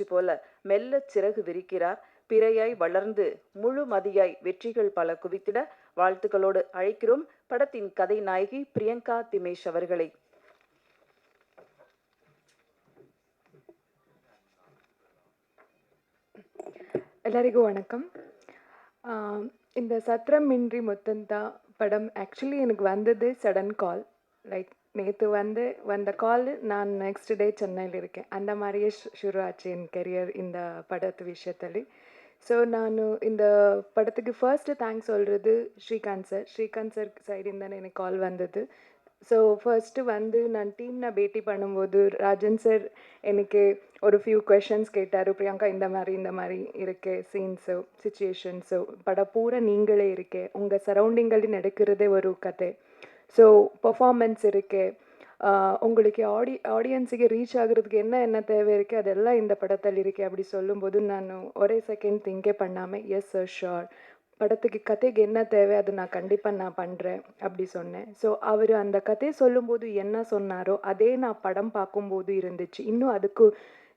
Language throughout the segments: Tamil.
பூச்சி போல மெல்ல சிறகு விரிக்கிறார். பிறையாய் வளர்ந்து முழு மதியாய் வெற்றிகள் பல குவித்திட வாழ்த்துக்களோடு அழைக்கிறோம் படத்தின் கதை நாயகி பிரியங்கா திமேஷ் அவர்களை. எல்லாருக்கும் வணக்கம். இந்த சத்திரம் இன்றி மொத்தந்தா படம். ஆக்சுவலி எனக்கு வந்தது சடன் கால் லைக் நேற்று வந்து வந்த கால் நான் நெக்ஸ்ட் டே சென்னையில் இருக்கேன். அந்த மாதிரியே ஷுரு ஆச்சு என் கெரியர் இந்த படத்து விஷயத்தில். ஸோ நான் இந்த படத்துக்கு ஃபர்ஸ்ட்டு தேங்க்ஸ் சொல்கிறது ஸ்ரீகாந்த் சார் ஸ்ரீகாந்த் சார் சைடுன்னு தான் எனக்கு கால் வந்தது. ஸோ ஃபர்ஸ்ட்டு வந்து நான் டீம் பேட்டி பண்ணும்போது ராஜன் சார் எனக்கு ஒரு ஃபியூ கொஷன்ஸ் கேட்டார். பிரியங்கா இந்த மாதிரி இந்த மாதிரி இருக்கு சீன்ஸோ சுச்சுவேஷன்ஸோ படம் பூரா நீங்களே இருக்கே உங்கள் சரௌண்டிங்களில் நடக்கிறதே ஒரு கதை. ஸோ பர்ஃபார்மன்ஸ் இருக்குது உங்களுக்கு ஆடி ஆடியன்ஸுக்கு ரீச் ஆகுறதுக்கு என்ன என்ன தேவை இருக்குது அதெல்லாம் இந்த படத்தில் இருக்கு அப்படி சொல்லும்போது நான் ஒரே செகண்ட் திங்கே பண்ணாமல் எஸ் சார் ஷோர் படத்துக்கு கதைக்கு என்ன தேவை அது நான் கண்டிப்பாக நான் பண்ணுறேன் அப்படி சொன்னேன். ஸோ அவர் அந்த கதையை சொல்லும்போது என்ன சொன்னாரோ அதே நான் படம் பார்க்கும்போது இருந்துச்சு. இன்னும் அதுக்கு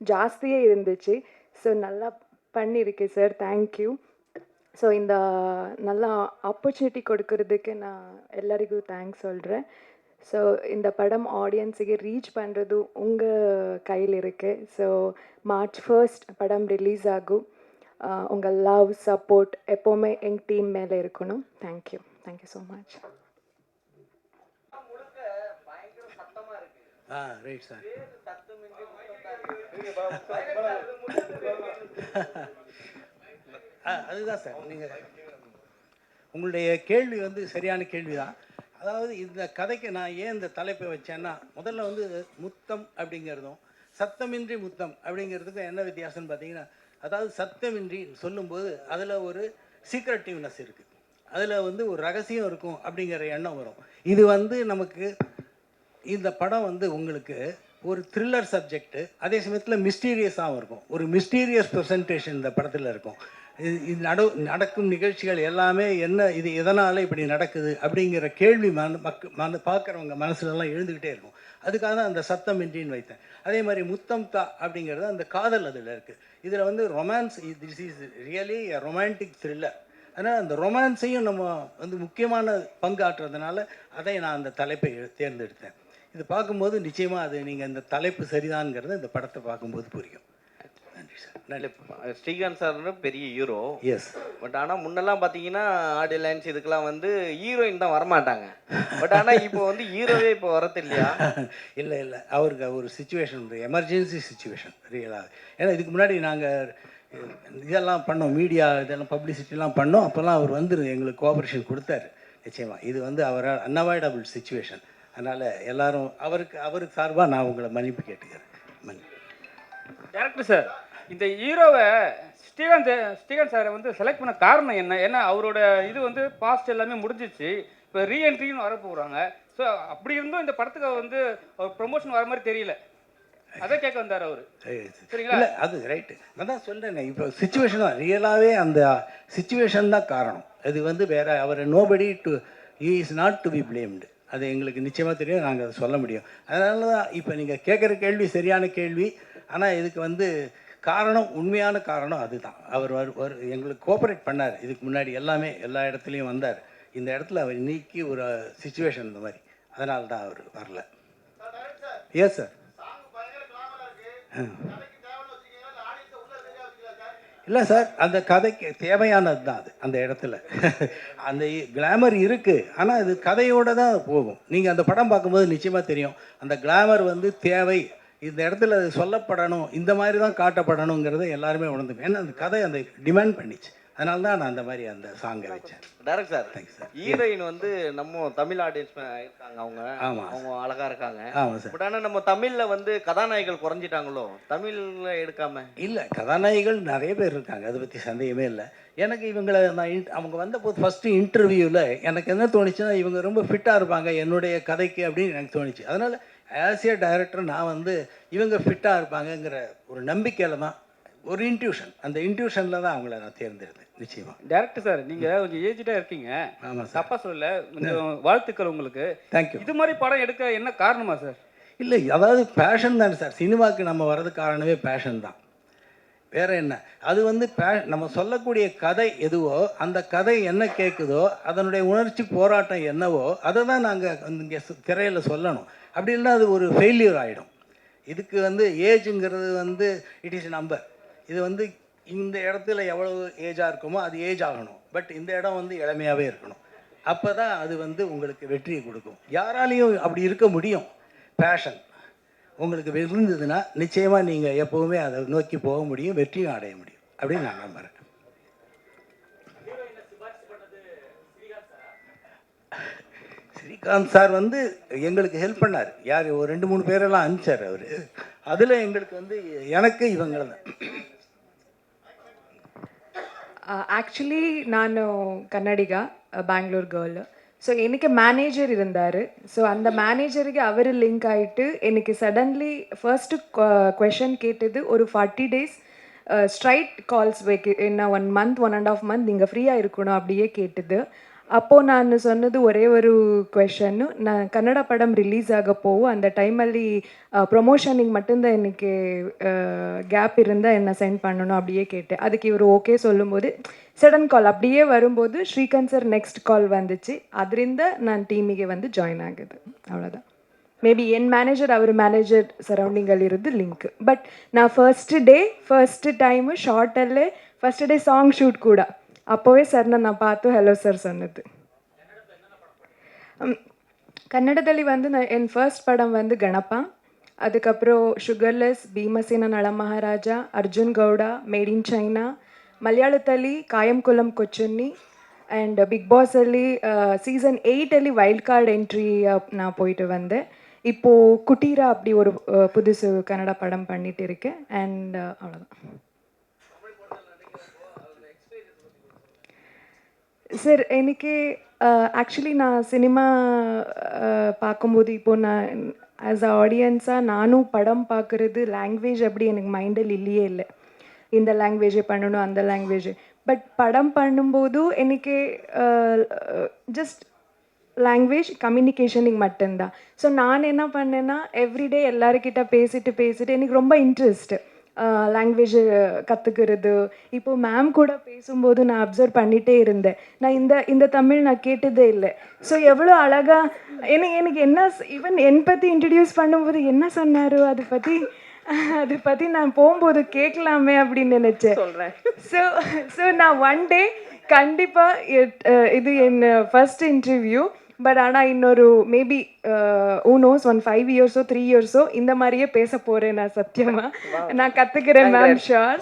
ஜாஸ்தியே இருந்துச்சு. ஸோ நல்லா பண்ணியிருக்கேன் சார் தேங்க்யூ ஸோ இந்த நல்ல ஆப்பர்ச்சுனிட்டி கொடுக்கறதுக்கு நான் எல்லாருக்கும் தேங்க்ஸ் சொல்கிறேன் ஸோ இந்த படம் ஆடியன்ஸுக்கு ரீச் பண்ணுறது உங்கள் கையில் இருக்குது ஸோ மார்ச் ஃபர்ஸ்ட் படம் ரிலீஸ் ஆகும். உங்கள் லவ் சப்போர்ட் எப்போவுமே எங்கள் டீம் மேலே இருக்கணும். Thank you thank you so much ah right sir அதுதான் சார். நீங்கள் உங்களுடைய கேள்வி வந்து சரியான கேள்வி தான் அதாவது இந்த கதைக்கு நான் ஏன் இந்த தலைப்பை வச்சேன்னா முதல்ல வந்து முத்தம் அப்படிங்கிறதும் சத்தமின்றி முத்தம் அப்படிங்கிறதுக்கும் என்ன வித்தியாசம்னு பார்த்தீங்கன்னா அதாவது சத்தமின்றி சொல்லும்போது அதில் ஒரு சீக்ரெட்டிவ்னஸ் இருக்குது அதில் வந்து ஒரு ரகசியம் இருக்கும் அப்படிங்கிற எண்ணம் வரும். இது வந்து நமக்கு இந்த படம் வந்து உங்களுக்கு ஒரு த்ரில்லர் சப்ஜெக்ட்டு அதே சமயத்தில் மிஸ்டீரியஸாகவும் இருக்கும். ஒரு மிஸ்டீரியஸ் ப்ரெசன்டேஷன் இந்த படத்தில் இருக்கும். இது இது நடு நடக்கும் நிகழ்ச்சிகள் எல்லாமே என்ன இது எதனால் இப்படி நடக்குது அப்படிங்கிற கேள்வி மன மக்க மன பார்க்குறவங்க மனசுலலாம் எழுந்துக்கிட்டே இருக்கும். அதுக்காக தான் அந்த சத்தம் இன்றின்னு வைத்தேன். அதே மாதிரி முத்தம் தா அப்படிங்கிறது அந்த காதல் அதில் இருக்குது இதில் வந்து romance this is really a romantic thriller அதனால் அந்த ரொமான்ஸையும் நம்ம வந்து முக்கியமான பங்காற்றுறதுனால அதை நான் அந்த தலைப்பை தேர்ந்தெடுத்தேன். இது பார்க்கும்போது நிச்சயமாக அது நீங்கள் இந்த தலைப்பு சரிதான்ங்கிறது இந்த படத்தை பார்க்கும்போது புரியும். ஸ்ரீகாந்த் சார் பெரிய ஹீரோ எஸ் பட் ஆனால் முன்னெல்லாம் பார்த்தீங்கன்னா ஆடியோ லைன்ஸ் இதுக்கெல்லாம் வந்து ஹீரோயின் தான் வரமாட்டாங்க. பட் ஆனால் இப்போ வந்து ஹீரோவே இப்போ வரது இல்லையா இல்லை இல்லை. அவருக்கு ஒரு சுச்சுவேஷன் எமர்ஜென்சி சுச்சுவேஷன் ரியலாக ஏன்னா இதுக்கு முன்னாடி நாங்கள் இதெல்லாம் பண்ணோம். மீடியா இதெல்லாம் பப்ளிசிட்டிலாம் பண்ணோம். அப்போல்லாம் அவர் வந்து எங்களுக்கு கோஆப்ரேஷன் கொடுத்தாரு. நிச்சயமாக இது வந்து அவர் அன்அவாய்டபுள் சுச்சுவேஷன் அதனால் எல்லாரும் அவருக்கு அவருக்கு சார்பாக நான் உங்களை மன்னிப்பு கேட்டுக்கிறேன். மன்னிப்பு. டேரக்டர் சார் இந்த ஹீரோவை ஸ்ரீகாந்த் ஸ்ரீகாந்த் சாரை வந்து செலக்ட் பண்ண காரணம் என்ன? ஏன்னா அவரோட இது வந்து பாஸ்ட் எல்லாமே முடிஞ்சிச்சு. இப்போ ரீஎன்ட்ரின்னு வர போகிறாங்க ஸோ அப்படி இருந்தும் இந்த படத்துக்கு வந்து ப்ரொமோஷன் வர மாதிரி தெரியல. அதை கேட்க வந்தார் அவர். சரிங்களா? இல்லை அது ரைட்டு நான் தான் சொல்கிறேனே இப்போ சுச்சுவேஷன் தான் ரியலாகவே அந்த சுச்சுவேஷன் தான் காரணம். அது வந்து வேற அவர் nobody to is not to be blamed அது எங்களுக்கு நிச்சயமாக தெரியும் நாங்கள் அதை சொல்ல முடியும். அதனால தான் இப்போ நீங்கள் கேட்குற கேள்வி சரியான கேள்வி. ஆனால் இதுக்கு வந்து காரணம் உண்மையான காரணம் அதுதான். அவர் வரு எங்களுக்கு கோஆப்ரேட் பண்ணார். இதுக்கு முன்னாடி எல்லாமே எல்லா இடத்துலையும் வந்தார். இந்த இடத்துல அவர் நீக்கி ஒரு சுச்சுவேஷன் இந்த மாதிரி. அதனால தான் அவர் வரல. எஸ் சார் இல்லை சார் அந்த கதைக்கு தேவையானது தான் அது அந்த இடத்துல. அந்த கிளாமர் இருக்குது ஆனால் அது கதையோடு தான் போகும். நீங்கள் அந்த படம் பார்க்கும்போது நிச்சயமாக தெரியும். அந்த கிளாமர் வந்து தேவை. இந்த இடத்துல அது சொல்லப்படணும் இந்த மாதிரி தான் காட்டப்படணுங்கிறத எல்லாருமே உணர்ந்து ஏன்னா அந்த கதை அந்த டிமாண்ட் பண்ணிச்சு. அதனால தான் நான் அந்த மாதிரி அந்த சாங்கை வச்சேன். Direct sir thanks sir heroine வந்து நம்ம தமிழ் ஆடியன்ஸ் இருக்காங்க அவங்க. ஆமா. அவங்க அழகா இருக்காங்க. ஆமாம் சார் பட் ஆனால் நம்ம தமிழ்ல வந்து கதாநாயகிகள் குறைஞ்சிட்டாங்களோ? தமிழ்ல எடுக்காம. இல்லை கதாநாயகிகள் நிறைய பேர் இருக்காங்க. அதை பற்றி சந்தேகமே இல்லை. எனக்கு இவங்களை நான் அவங்க வந்தபோது ஃபஸ்ட்டு இன்டர்வியூவில் எனக்கு என்ன தோணுச்சுன்னா இவங்க ரொம்ப ஃபிட்டாக இருப்பாங்க என்னுடைய கதைக்கு அப்படின்னு எனக்கு தோணுச்சு. அதனால் ஆஸ் ஏ டைரக்டர் நான் வந்து இவங்க ஃபிட்டாக இருப்பாங்கங்கிற ஒரு நம்பிக்கையில் தான் ஒரு இன்ட்யூஷன் அந்த இன்ட்யூஷனில் தான் அவங்கள நான் தேர்ந்தெடுத்தேன் நிச்சயமாக டேரக்டர் சார் நீங்கள் கொஞ்சம் ஏஜ்டாக இருக்கீங்க. ஆமாம் சார் தப்பா சொல்லல. கொஞ்சம் வாழ்த்துக்கள் உங்களுக்கு. தேங்க்யூ இது மாதிரி படம் எடுக்க என்ன காரணமா சார் இல்லை அதாவது பேஷன் தானே சார் சினிமாவுக்கு நம்ம வர்றதுக்கு காரணமே பேஷன் தான். வேற என்ன? அது வந்து பே- நம்ம சொல்லக்கூடிய கதை எதுவோ அந்த கதை என்ன கேட்குதோ அதனுடைய உணர்ச்சி போராட்டம் என்னவோ அதை தான் நாங்கள் இங்கே திரையில் சொல்லணும். அப்படி இல்லைன்னா அது ஒரு ஃபெயிலியர் ஆகிடும் இதுக்கு வந்து ஏஜுங்கிறது வந்து இட் இஸ் நம்பர் இது வந்து இந்த இடத்துல எவ்வளவு ஏஜாக இருக்குமோ அது ஏஜ் ஆகணும். பட் இந்த இடம் வந்து இளமையாகவே இருக்கணும். அப்போ தான் அது வந்து உங்களுக்கு வெற்றியை கொடுக்கும். யாராலையும் அப்படி இருக்க முடியும். பேஷன் உங்களுக்கு இருந்ததுன்னா நிச்சயமாக நீங்கள் எப்போவுமே அதை நோக்கி போக முடியும் வெற்றியும் அடைய முடியும் அப்படின்னு நான் நம்புகிறேன் ஸ்ரீகாந்த் சார் வந்து எங்களுக்கு ஹெல்ப் பண்ணார் யார் ஒரு ரெண்டு மூணு பேரெல்லாம் அனுப்பிச்சார் அவர் அதில் எங்களுக்கு வந்து எனக்கு இவங்களை தான் ಆ್ಯಕ್ಚುಲಿ ನಾನು ಕನ್ನಡಿಗ ಬ್ಯಾಂಗ್ಳೂರ್ ಗರ್ಲ್ ஸோ எனக்கு மேனேஜர் இருந்தார். ஸோ அந்த மேனேஜருக்கு அவர் லிங்க் ஆகிட்டு எனக்கு சடன்லி ஃபர்ஸ்ட்டு கொஷன் கேட்டது ஒரு ஃபார்ட்டி டேஸ் ஸ்ட்ரைட் கால்ஸ் வைக்க என்ன one month one and half month நீங்கள் ஃப்ரீயாக இருக்கணும் அப்படியே கேட்டது. அப்போது நான் சொன்னது ஒரே ஒரு கொஷன்னு நான் கன்னட படம் ரிலீஸ் ஆக போகும். அந்த டைமಲ್ಲಿ ப்ரொமோஷனிங் மட்டும்தான் எனக்கு கேப் இருந்தால் என்ன சென்ட் பண்ணணும் அப்படியே கேட்டேன். அதுக்கு இவர் ஓகே சொல்லும்போது சடன் கால் அப்படியே வரும்போது ஸ்ரீகாந்த் சார் நெக்ஸ்ட் கால் வந்துச்சு. ಅದರಿಂದ நான் டீமிಗೆ வந்து ஜாயின் ஆகுது. அவ்வளோதான் மேபி என் மேனேஜர் அவர் மேனேஜர் சரௌண்டிங்கில் இருந்து லிங்க் பட் நான் ಫಸ್ಟ್ டே ಫಸ್ಟ್ டைமு ஷார்ட்டல்லே ಫಸ್ಟ್ டே சாங் ஷூட் கூட. அப்போவே ಸರ್ನ நான் பார்த்து ஹலோ சார் சொன்னது. ಕನ್ನಡದಲ್ಲಿ வந்து நான் என் ஃபர்ஸ்ட் படம் வந்து கணப்பா. அதுக்கப்புறம் Sugarless Bheemasena Nalamaharaja Arjun Gowda made in China Kayamkulam Kayam and big and big ಬಾಸಲ್ಲಿ season ಏಯ್ಟಲ್ಲಿ ವೈಲ್ಡ್ ಕಾರ್ಡ್ ಎಂಟ್ರಿ ನಾ போயிட்டு வந்தேன். இப்போது குட்டீரா அப்படி ஒரு புதுசு கன்னடா படம் பண்ணிட்டு இருக்கேன். அண்ட் அவ்வளோதான் சார் எனக்கு ஆக்சுவலி நான் சினிமா பார்க்கும்போது இப்போ நான் ஆஸ் அ ஆடியன்ஸாக நானும் படம் பார்க்குறது லாங்குவேஜ் அப்படி எனக்கு மைண்டில் இல்லையே இல்லை இந்த லாங்குவேஜை பண்ணணும் அந்த லாங்குவேஜ் பட் படம் பண்ணும்போது எனக்கு ஜஸ்ட் லாங்குவேஜ் கம்யூனிகேஷனுக்கு மட்டும்தான் ஸோ நான் என்ன பண்ணேன்னா எவ்ரிடே எல்லாருக்கிட்ட பேசிட்டு பேசிட்டு எனக்கு ரொம்ப இன்ட்ரெஸ்ட்டு லாங்குவேஜ் கற்றுக்கிறது இப்போ மேம் கூட பேசும்போது நான் அப்சர்வ் பண்ணிகிட்டே இருந்தேன். நான் இந்த இந்த தமிழ் நான் கேட்டதே இல்லை. ஸோ எவ்வளோ அழகாக எனக்கு எனக்கு என்ன ஈவன் என் பற்றி இன்ட்ரடியூஸ் பண்ணும்போது என்ன சொன்னாரோ? அதை பற்றி அதை பற்றி நான் போகும்போது கேட்கலாமே அப்படின்னு நினச்சேன். சொல்றேன். ஸோ ஸோ நான் ஒன் டே கண்டிப்பாக இது என் ஃபர்ஸ்ட் இன்டர்வியூ பட் ஆனால் இன்னொரு maybe who knows one five இயர்ஸோ three இயர்ஸோ இந்த மாதிரியே பேச போகிறேன் நான் சத்தியமாக நான் கற்றுக்கிறேன் மேம் ஷோர்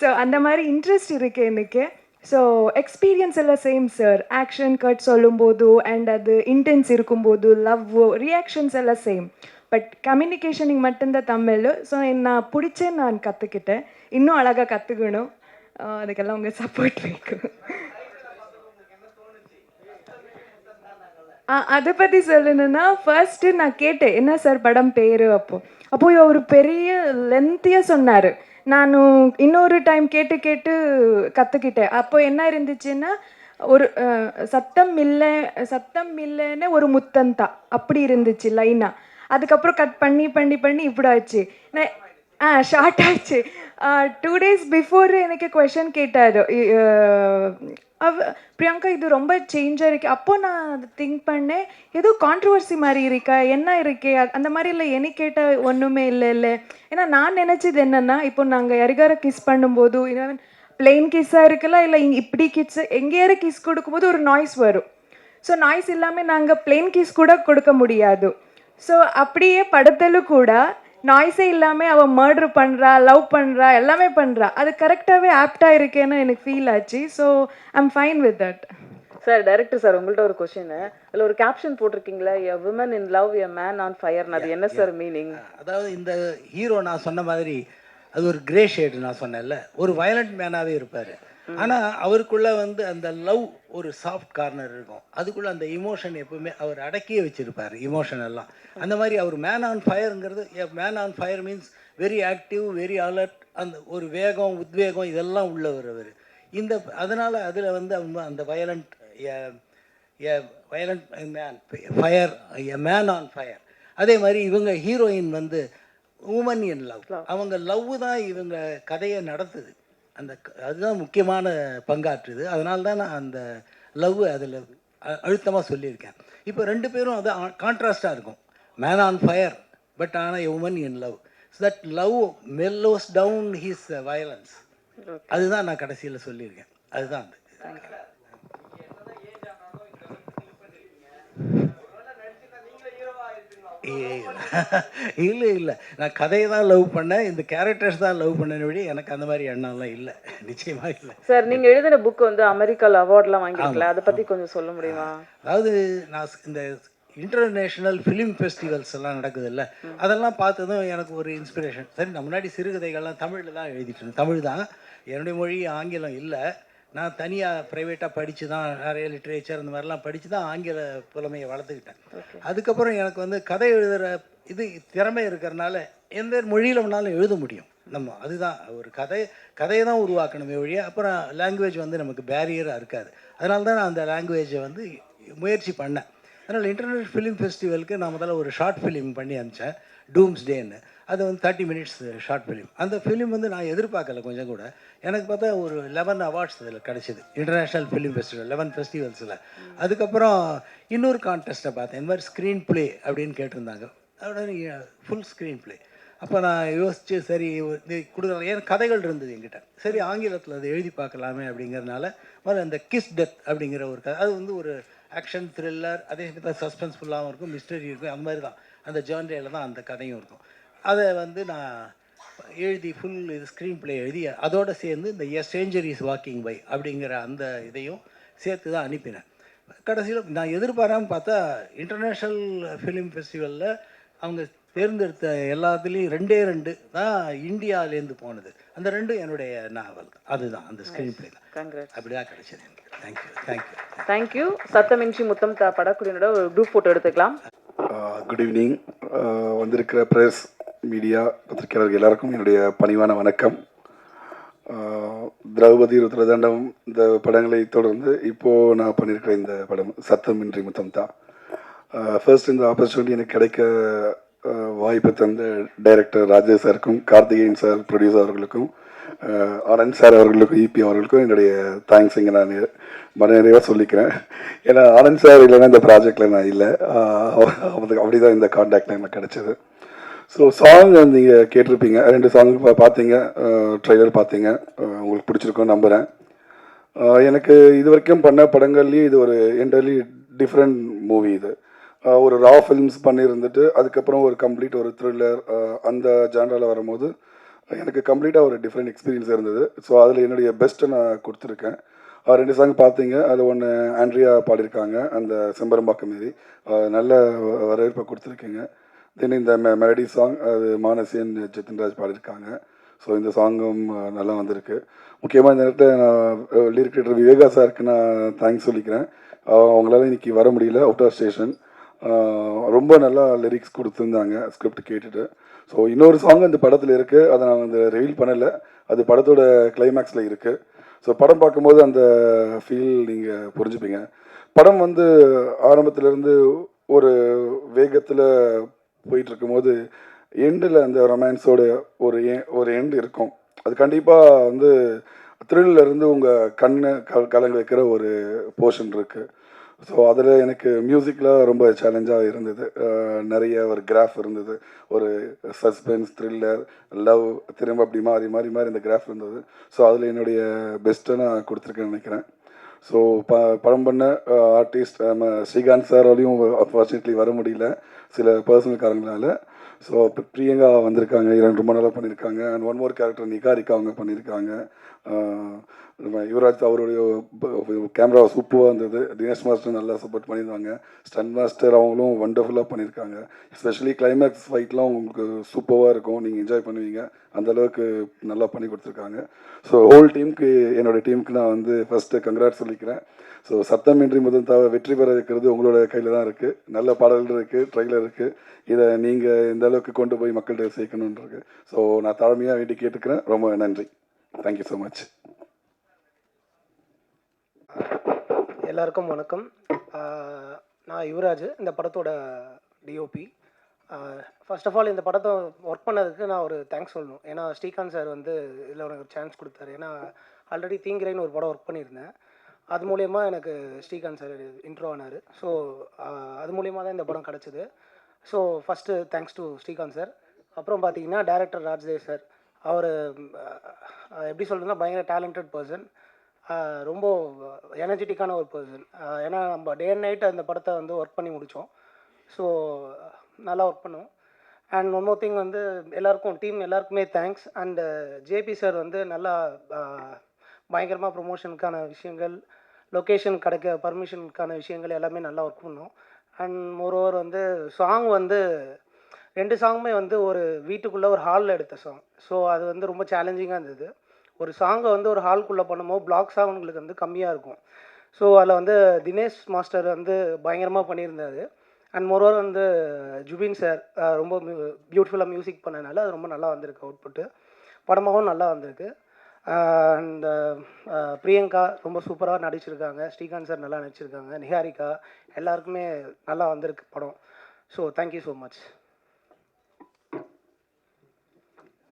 ஸோ அந்த மாதிரி இன்ட்ரெஸ்ட் இருக்கு எனக்கு. ஸோ எக்ஸ்பீரியன்ஸ் எல்லாம் சேம் சார் ஆக்ஷன் கட் சொல்லும்போது அண்ட் அது இன்டென்ஸ் இருக்கும்போது லவ் ரியாக்ஷன்ஸ் எல்லாம் சேம் பட் கம்யூனிகேஷனுக்கு மட்டும்தான் தமிழ். ஸோ நான் பிடிச்சே நான் கற்றுக்கிட்டேன் இன்னும் அழகாக கற்றுக்கணும் அதுக்கெல்லாம் உங்கள் சப்போர்ட் வேணும். அதை பற்றி சொல்லணும்னா ஃபர்ஸ்ட்டு நான் கேட்டேன் என்ன சார் படம் பேர்? அப்போ. அப்போ ஒரு பெரிய லென்த்தியாக சொன்னார். நான் இன்னொரு டைம் கேட்டு கேட்டு கற்றுக்கிட்டேன் அப்போ என்ன இருந்துச்சுன்னா ஒரு சத்தம் இல்லை சத்தம் இல்லைன்னு ஒரு முத்தந்தா அப்படி இருந்துச்சு லைனாக அதுக்கப்புறம் கட் பண்ணி பண்ணி பண்ணி இப்படி ஆச்சு. நான் ஆ ஷார்ட் ஆச்சு. டூ டேஸ் பிஃபோர் எனக்கு கொஷன் கேட்டார். அவ பிரியங்கா இது ரொம்ப சேஞ்சாக இருக்கு. அப்போ நான் திங்க் பண்ணேன். ஏதோ கான்ட்ரவர்சி மாதிரி இருக்கா? என்ன இருக்கே? அந்த மாதிரி இல்லை. என்ன கேட்ட ஒன்றுமே இல்லை இல்லை. ஏன்னா நான் நினச்சது என்னென்னா இப்போ நாங்கள் யாருக்கார கிஸ் பண்ணும்போது ஈவன் பிளெயின் கிஸ்ஸாக இருக்கலாம் இல்லை இப்படி கிஸ் எங்கேயாரு கிஸ் கொடுக்கும்போது ஒரு நாய்ஸ் வரும். ஸோ நாய்ஸ் இல்லாமல் நாங்கள் பிளெயின் கிஸ் கூட கொடுக்க முடியாது. ஸோ அப்படியே படத்தில் கூட நாய்ஸே இல்லாமல் அவள் மர்டர் பண்ணுறா லவ் பண்ணுறா எல்லாமே பண்ணுறா அது கரெக்டாகவே ஆப்டாக இருக்கேன்னு எனக்கு ஃபீல் ஆச்சு. So I'm fine with that sir director sir உங்கள்ட்ட ஒரு கொஸ்டின் அதில் ஒரு கேப்ஷன் போட்டிருக்கீங்களா a women in love a man on ஃபயர்னு அது என்ன சார் மீனிங் அதாவது இந்த ஹீரோ நான் சொன்ன மாதிரி அது ஒரு கிரே ஷேடு நான் சொன்னேன்ல. ஒரு வயலண்ட் மேனாகவே இருப்பார். ஆனால் அவருக்குள்ள வந்து அந்த லவ் ஒரு சாஃப்ட் கார்னர் இருக்கும். அதுக்குள்ள அந்த இமோஷன் எப்பவுமே அவர் அடக்கியே வச்சிருப்பார் இமோஷன் எல்லாம். அந்த மாதிரி அவர் man on ஃபயருங்கிறது man on fire means very active very alert அந்த ஒரு வேகம் உத்வேகம் இதெல்லாம் உள்ளவர் அவர். இந்த அதனால் அதில் வந்து அவங்க அந்த violent a violent man fire a man on fire அதே மாதிரி இவங்க ஹீரோயின் வந்து உமன் இன் லவ் அவங்க லவ் தான் இவங்க கதையை நடத்துது. அந்த அதுதான் முக்கியமான பங்காற்றுது. அதனால தான் நான் அந்த லவ் அதில் அழுத்தமாக சொல்லியிருக்கேன். இப்போ ரெண்டு பேரும் அது கான்ட்ராஸ்டாக இருக்கும். மேன் ஆன் ஃபயர் பட் ஆனால் woman in love that love mellows down his violence அதுதான் நான் கடைசியில் சொல்லியிருக்கேன். அதுதான் அது. இல்லை இல்லை. நான் கதையை தான் லவ் பண்ணேன். இந்த கேரக்டர்ஸ் தான் லவ் பண்ணேன் வழி எனக்கு அந்த மாதிரி எண்ணம்லாம் இல்லை. நிச்சயமாக இல்லை. சார் நீங்க எழுதின புக் வந்து அமெரிக்கால அவார்ட்லாம் வாங்கியிருக்கல அதை பத்தி கொஞ்சம் சொல்ல முடியுமா? அதாவது நான் இந்த இன்டர்நேஷ்னல் ஃபிலிம் ஃபெஸ்டிவல்ஸ் எல்லாம் நடக்குதுல்ல அதெல்லாம் பார்த்ததும் எனக்கு ஒரு இன்ஸ்பிரேஷன் சரி நான் முன்னாடி சிறுகதைகள்லாம் தமிழில் தான் எழுதிட்டு இருந்தேன். தமிழ் தான். என்னுடைய மொழி ஆங்கிலம் இல்லை. நான் தனியாக ப்ரைவேட்டாக படித்து தான் நிறைய லிட்ரேச்சர் அந்த மாதிரிலாம் படித்து தான் ஆங்கில புலமையை வளர்த்துக்கிட்டேன். அதுக்கப்புறம் எனக்கு வந்து கதை எழுதுகிற இது திறமை இருக்கிறனால எந்த மொழியில் வேணாலும் எழுத முடியும். நம்ம அதுதான் ஒரு கதை கதையை தான் உருவாக்கணுமே ஒழிய அப்புறம் லாங்குவேஜ் வந்து நமக்கு பேரியராக இருக்காது. அதனால தான் நான் அந்த லாங்குவேஜை வந்து முயற்சி பண்ணேன். அதனால் இன்டர்நேஷனல் ஃபிலிம் ஃபெஸ்டிவலுக்கு நான் முதல்ல ஒரு ஷார்ட் ஃபிலிம் பண்ணி அனுப்பிச்சேன் டூம்ஸ் டேன்னு அது வந்து தேர்ட்டி மினிட்ஸ் ஷார்ட் ஃபிலிம் அந்த ஃபிலிம் வந்து நான் எதிர்பார்க்கல கொஞ்சம் கூட. எனக்கு பார்த்தா ஒரு லெவன் அவார்ட்ஸ் இதில் கிடச்சிது இன்டர்நேஷ்னல் ஃபிலிம் ஃபெஸ்டிவல் லெவன் ஃபெஸ்டிவல்ஸில் அதுக்கப்புறம் இன்னொரு கான்டெஸ்ட்டை பார்த்தேன் இந்த மாதிரி ஸ்க்ரீன் ப்ளே அப்படின்னு கேட்டிருந்தாங்க. உடனே ஃபுல் ஸ்க்ரீன் ப்ளே அப்போ நான் யோசித்து சரி இது கொடுக்குறேன் ஏன் கதைகள் இருந்தது என்கிட்ட. சரி ஆங்கிலத்தில் அதை எழுதி பார்க்கலாமே அப்படிங்கிறதுனால முதல்ல அந்த கிஸ் டெத் அப்படிங்கிற ஒரு கதை அது வந்து ஒரு ஆக்ஷன் த்ரில்லர் அதே சமயத்தில் சஸ்பென்ஸ்ஃபுல்லாகவும் இருக்கும் மிஸ்டரி இருக்கும் அந்த மாதிரி தான். அந்த ஜேர்னரியில் தான் அந்த கதையும் இருக்கும். அதை வந்து நான் எழுதி ஃபுல் இது ஸ்க்ரீன் ப்ளே எழுதி அதோடு சேர்ந்து இந்த a stranger is walking by அப்படிங்கிற அந்த இதையும் சேர்த்து தான் அனுப்பினேன். கடைசியில் நான் எதிர்பாராமல் பார்த்தா இன்டர்நேஷ்னல் ஃபிலிம் ஃபெஸ்டிவலில் அவங்க தேர்ந்தெடுத்த எல்லாத்துலேயும் ரெண்டே ரெண்டு தான் இந்தியாவிலேருந்து போனது. அந்த ரெண்டும் என்னுடைய நாவல் அதுதான் அந்த ஸ்க்ரீன் ப்ளே தான். கங்க்ராட் அப்படி தான் கிடைச்சது எனக்கு. தேங்க்யூ தேங்க்யூ தேங்க்யூ சத்தமின்றி முத்தம் த படக்குழுவினோட ஒரு குரூப் ஃபோட்டோ எடுத்துக்கலாம். குட் ஈவினிங் வந்திருக்கிற ப்ரெஸ் மீடியா பத்திரிகையாளர்கள் எல்லாருக்கும் என்னுடைய பணிவான வணக்கம். திரௌபதி ருத்ரதண்டம் இந்த படங்களை தொடர்ந்து இப்போது நான் பண்ணியிருக்கிற இந்த படம் சத்தமின்றி முத்தம் தான் ஃபர்ஸ்ட் இந்த ஆப்பர்ச்சுனிட்டி எனக்கு கிடைக்க வாய்ப்பு தந்த டைரக்டர் ராஜேஷ் சாருக்கும் கார்த்திகேயன் சார் ப்ரொடியூசர் அவர்களுக்கும் ஆனந்த் சார் அவர்களுக்கும் இபி அவர்களுக்கும் என்னுடைய தேங்க்ஸ் இங்கே நான் மனநிறைவாக சொல்லிக்கிறேன். ஏன்னா ஆனந்த் சார் இல்லைன்னா இந்த ப்ராஜெக்டில் நான் இல்லை. அவனுக்கு அப்படி தான் இந்த காண்டாக்டில் எனக்கு கிடச்சிது. ஸோ சாங் நீங்கள் கேட்டிருப்பீங்க. ரெண்டு சாங் பார்த்தீங்க ட்ரைலர் பார்த்தீங்க உங்களுக்கு பிடிச்சிருக்கும் நம்புகிறேன் எனக்கு இது வரைக்கும் பண்ண படங்கள்லேயே இது ஒரு என்டர்லி டிஃப்ரெண்ட் மூவி இது. ஒரு ரா ஃபிலிம்ஸ் பண்ணியிருந்துட்டு அதுக்கப்புறம் ஒரு கம்ப்ளீட் ஒரு த்ரில்லர் அந்த ஜான்ராவில் வரும்போது எனக்கு கம்ப்ளீட்டாக ஒரு டிஃப்ரெண்ட் எக்ஸ்பீரியன்ஸ் இருந்தது. ஸோ அதில் என்னுடைய பெஸ்ட்டை நான் கொடுத்துருக்கேன். அவர் ரெண்டு சாங் பார்த்தீங்க அதில் ஒன்று ஆண்ட்ரியா பாடியிருக்காங்க. அந்த செம்பரம்பாக்கம் மீறி நல்ல வரவேற்பை கொடுத்துருக்கீங்க. தென் இந்த மெ மெலடி சாங் அது மானசியன் ஜித்தின்ராஜ் பாடியிருக்காங்க. ஸோ இந்த சாங்கும் நல்லா வந்திருக்கு. முக்கியமாக இந்த நேரத்தில் நான் லிரிக் ரைட்டர் விவேகா சாருக்கு நான் தேங்க்ஸ் சொல்லிக்கிறேன். அவங்களால இன்றைக்கி வர முடியல அவுட் ஆஃப் ஸ்டேஷன் ரொம்ப நல்லா லிரிக்ஸ் கொடுத்துருந்தாங்க ஸ்கிரிப்ட் கேட்டுட்டு. ஸோ இன்னொரு சாங் இந்த படத்தில் இருக்குது அதை நான் வந்து ரிவீல் பண்ணலை. அது படத்தோட கிளைமேக்ஸில் இருக்குது ஸோ படம் பார்க்கும்போது அந்த ஃபீல் நீங்கள் புரிஞ்சுப்பீங்க. படம் வந்து ஆரம்பத்திலேருந்து ஒரு வேகத்தில் போயிட்டு இருக்கும்போது எண்டில் அந்த ரொமான்ஸோட ஒரு எ- ஒரு எண்டு இருக்கும். அது கண்டிப்பாக வந்து த்ரில்ல இருந்து உங்கள் கண்ணை க கலங்க வைக்கிற ஒரு போர்ஷன் இருக்குது ஸோ அதில் எனக்கு மியூசிக்கில் ரொம்ப சேலஞ்சாக இருந்தது. நிறைய ஒரு கிராஃப் இருந்தது. ஒரு சஸ்பென்ஸ் த்ரில்லர் லவ் திரும்ப அப்படி மாறி மாறி மாறி இந்த கிராஃப் இருந்தது. ஸோ அதில் என்னுடைய பெஸ்ட்டை நான் கொடுத்துருக்கேன்னு நினைக்கிறேன். ஸோ ப படம் பண்ண ஆர்டிஸ்ட் நம்ம ஸ்ரீகாந்த் சாராலையும் அன்ஃபார்ச்சுனேட்லி வர முடியல. சில பர்சனல் காரணங்களால். ஸோ பிரியங்கா வந்திருக்காங்க இரண்டு ரொம்ப நல்லா பண்ணியிருக்காங்க and one more character Niharika அவங்க பண்ணியிருக்காங்க நம்ம யுவராஜ் அவருடைய கேமரா சூப்பராக இருந்தது. தினேஷ் மாஸ்டர் நல்லா சப்போர்ட் பண்ணியிருந்தாங்க ஸ்டன் மாஸ்டர் அவங்களும் வண்டர்ஃபுல்லாக பண்ணியிருக்காங்க எஸ்பெஷலி கிளைமேக்ஸ் ஃபைட்லாம் உங்களுக்கு சூப்பராக இருக்கும். நீங்கள் என்ஜாய் பண்ணுவீங்க. அந்த அளவுக்கு நல்லா பண்ணி கொடுத்துருக்காங்க. ஸோ ஹோல் டீமுக்கு என்னோடய டீமுக்கு நான் வந்து ஃபஸ்ட்டு கங்க்ராட் சொல்லிக்கிறேன். ஸோ சத்தமின்றி முதல் தவ வெற்றி பெற இருக்கிறது உங்களோட கையில் தான் இருக்குது நல்ல பாடல்கள் இருக்குது ட்ரெய்லர் இருக்குது இதை நீங்கள் இந்த அளவுக்கு கொண்டு போய் மக்கள்கிட்ட சேர்க்கணுன்றது. ஸோ நான் தாழ்மையாக வேண்டி கேட்டுக்கிறேன். ரொம்ப நன்றி. தேங்க்யூ ஸோ மச் எல்லாருக்கும் வணக்கம். நான் யுவராஜ் இந்த படத்தோட டிஓபி ஃபர்ஸ்ட் ஆஃப் ஆல் இந்த படத்தை ஒர்க் பண்ணதுக்கு நான் ஒரு தேங்க்ஸ் சொல்லணும். ஏன்னா ஸ்ரீகாந்த் சார் வந்து இதில் எனக்கு ஒரு சான்ஸ் கொடுத்தாரு. ஏன்னா ஆல்ரெடி தீங்கிரைன்னு ஒரு படம் ஒர்க் பண்ணியிருந்தேன். அது மூலயமா எனக்கு ஸ்ரீகாந்த் சார் இன்ட்ரோ ஆனார். ஸோ அது மூலயமா தான் இந்த படம் கிடச்சிது. So first thanks to Srikanth sir அப்புறம் பார்த்தீங்கன்னா டேரக்டர் ராஜ்தேவ் சார் அவர் எப்படி சொல்கிறதுனா பயங்கர டேலண்டட் பர்சன் ரொம்ப எனர்ஜெட்டிக்கான ஒரு பர்சன் ஏன்னா நம்ம டே அண்ட் நைட் அந்த படத்தை வந்து ஒர்க் பண்ணி முடித்தோம் ஸோ நல்லா ஒர்க் பண்ணோம் அண்ட் ஒன் மோர் திங் வந்து எல்லாருக்கும் டீம் எல்லாருக்குமே தேங்க்ஸ் அண்டு ஜேபி சார் வந்து நல்லா பயங்கரமாக ப்ரொமோஷனுக்கான விஷயங்கள் லொக்கேஷன் கிடைக்க பர்மிஷனுக்கான விஷயங்கள் எல்லாமே நல்லா ஒர்க் பண்ணோம். அண்ட் மோரோவர் வந்து சாங் வந்து ரெண்டு சாங்குமே வந்து ஒரு வீட்டுக்குள்ளே ஒரு ஹாலில் எடுத்த சாங் ஸோ அது வந்து ரொம்ப சேலஞ்சிங்காக இருந்தது. ஒரு சாங்கை வந்து ஒரு ஹால்குள்ளே பண்ணும்போது பிளாக் சாங்குங்களுக்கு வந்து கம்மியாக இருக்கும். ஸோ அதில் வந்து தினேஷ் மாஸ்டர் வந்து பயங்கரமாக பண்ணியிருந்தாரு. அண்ட் மொரோவர் வந்து ஜுபின் சார் ரொம்ப பியூட்டிஃபுல்லாக மியூசிக் பண்ணனால அது ரொம்ப நல்லா வந்திருக்கு அவுட்புட்டு படமாகவும் நல்லா வந்திருக்கு. அந்த பிரியங்கா ரொம்ப சூப்பராக நடிச்சிருக்காங்க. ஸ்ரீகாந்த் சார் நல்லா நடிச்சிருக்காங்க. நிஹாரிகா எல்லாருக்குமே நல்லா வந்திருக்கு படம். So thank you so much